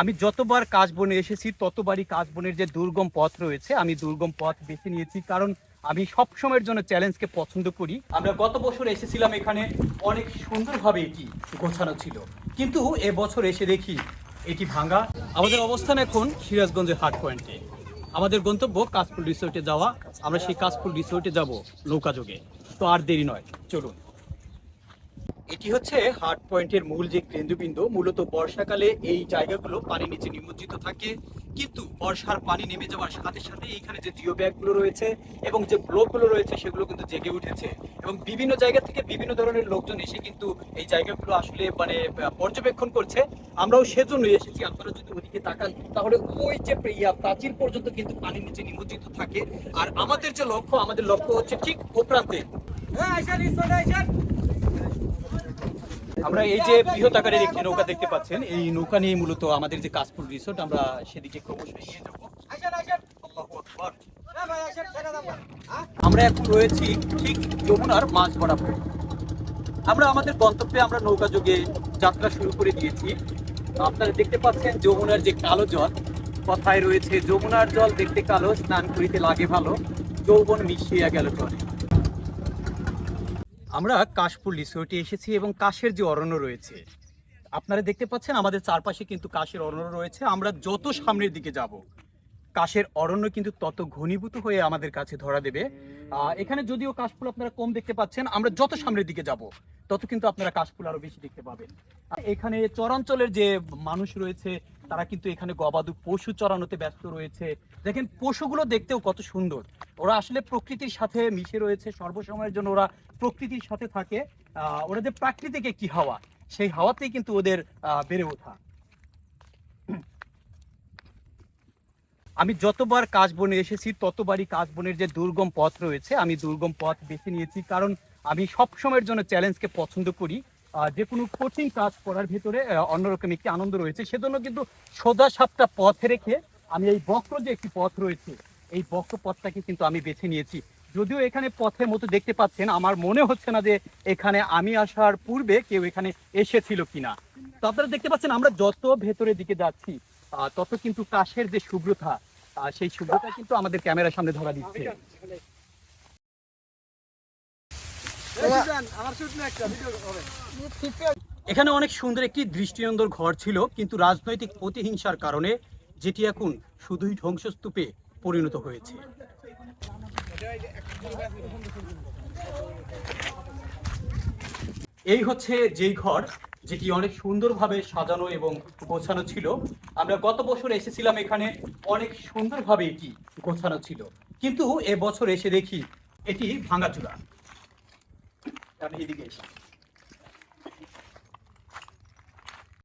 আমি যতবার কাশবনে এসেছি, ততবারই কাশবনের যে দুর্গম পথ রয়েছে, আমি দুর্গম পথ বেছে নিয়েছি। কারণ আমি সব সময়ের জন্য চ্যালেঞ্জকে পছন্দ করি। আমরা গত বছর এসেছিলাম এখানে, অনেক সুন্দরভাবে এটি গোছানো ছিল। কিন্তু এবছর এসে দেখি, এটি ভাঙা। আমাদের অবস্থান এখন সিরাজগঞ্জের হাট পয়েন্টে। আমাদের গন্তব্য কাশফুল রিসোর্টে যাওয়া। আমরা সেই কাশফুল রিসোর্টে যাব নৌকাযোগে তো আর দেরি নয়, চলুন। এটি হচ্ছে হার্ট পয়েন্টের মূল যে কেন্দ্রবিন্দু, মূলত বর্ষাকালে এই জায়গাগুলো পানির নিচে নিমজ্জিত থাকে। কিন্তু বর্ষার পানি নেমে যাওয়ার সাথে সাথে এইখানে যে জিও ব্যাগগুলো রয়েছে এবং যে ব্লকগুলো রয়েছে, সেগুলো কিন্তু জেগে উঠেছে। এবং বিভিন্ন জায়গা থেকে বিভিন্ন ধরনের লোকজন এসে কিন্তু এই জায়গাগুলো আসলে মানে পর্যবেক্ষণ করছে। আমরাও সেজন্যই এসেছি। আপনারা যদি ওদিকে তাকান, তাহলে ওই যে প্রাচীর পর্যন্ত কিন্তু পানির নিচে নিমজ্জিত থাকে। আর আমাদের যে লক্ষ্য, আমাদের লক্ষ্য হচ্ছে ঠিক ও প্রান্তে। আমরা এই যে বৃহৎ আকারের একটি নৌকা দেখতে পাচ্ছেন, এই নৌকা নিয়ে মূলত আমাদের যে কাশফুল রিসোর্ট আমরা সেদিকে ক্রমশ যাব। আমরা এখন রয়েছি ঠিক যমুনার মাঝ বরাবর। আমরা আমাদের গন্তব্যে আমরা নৌকা যোগে যাত্রা শুরু করে দিয়েছি। আপনারা দেখতে পাচ্ছেন যমুনার যে কালো জল, কথায় রয়েছে, যমুনার জল দেখতে কালো, স্নান করিতে লাগে ভালো। যৌবন মিশিয়া গেল জলে। আমরা কাশপুর রিসোর্টে এসেছি এবং কাশের যে অরণ্য রয়েছে, আপনারা দেখতে পাচ্ছেন আমাদের চারপাশে কিন্তু কাশের অরণ্য রয়েছে। আমরা যত সামনের দিকে যাব, কাশের অরণ্য কিন্তু তত ঘনীভূত হয়ে আমাদের কাছে ধরা দেবে। এখানে যদিও কাশফুল আপনারা কম দেখতে পাচ্ছেন, আমরা যত সামনের দিকে যাব, তত কিন্তু আপনারা কাশফুল আরও বেশি দেখতে পাবেন। এখানে চরাঞ্চলের যে মানুষ রয়েছে তারা কিন্তু এখানে গবাদু পশু চরানোতে ব্যস্ত রয়েছে। দেখেন, পশুগুলো দেখতেও কত সুন্দর। ওরা আসলে প্রকৃতির সাথে মিশে রয়েছে, সর্বসময়ের জন্য ওরা প্রকৃতির সাথে থাকে। ওরা যে প্রাকৃতিক একটি হাওয়া, সেই হাওয়াতেই কিন্তু ওদের বেড়ে ওঠা। আমি যতবার কাশবনে এসেছি, ততবারই কাশবনের যে দুর্গম পথ রয়েছে, আমি দুর্গম পথ বেছে নিয়েছি। কারণ আমি সব সময়ের জন্য চ্যালেঞ্জকে পছন্দ করি। যে কোনো কঠিন কাজ করার ভেতরে অন্যরকম একটি আনন্দ রয়েছে। সেজন্য কিন্তু সোজা সাপটা পথ রেখে আমি এই বক্র যে একটি পথ রয়েছে, এই বক্র পথটাকে কিন্তু আমি বেছে নিয়েছি। যদিও এখানে পথের মতো দেখতে পাচ্ছেন, আমার মনে হচ্ছে না যে এখানে আমি আসার পূর্বে কেউ এখানে এসেছিল কিনা। তো আপনারা দেখতে পাচ্ছেন, আমরা যত ভেতরের দিকে যাচ্ছি তত কিন্তু কাশের যে শুভ্রতা সেই শুভ্রতা কিন্তু আমাদের ক্যামেরার সামনে ধরা দিচ্ছে। এখানে অনেক সুন্দর একটি দৃষ্টিনন্দর ঘর ছিল কিন্তু রাজনৈতিক প্রতিহিংসার কারণে যেটি এখন শুধুই ধ্বংসস্তূপে পরিণত হয়েছে। এই হচ্ছে যেই ঘর যেটি অনেক সুন্দরভাবে সাজানো এবং গোছানো ছিল। আমরা গত বছর এসেছিলাম এখানে অনেক সুন্দরভাবে এটি গোছানো ছিল। কিন্তু এবছর এসে দেখি এটি ভাঙাচুরা। আমি এদিকে এসে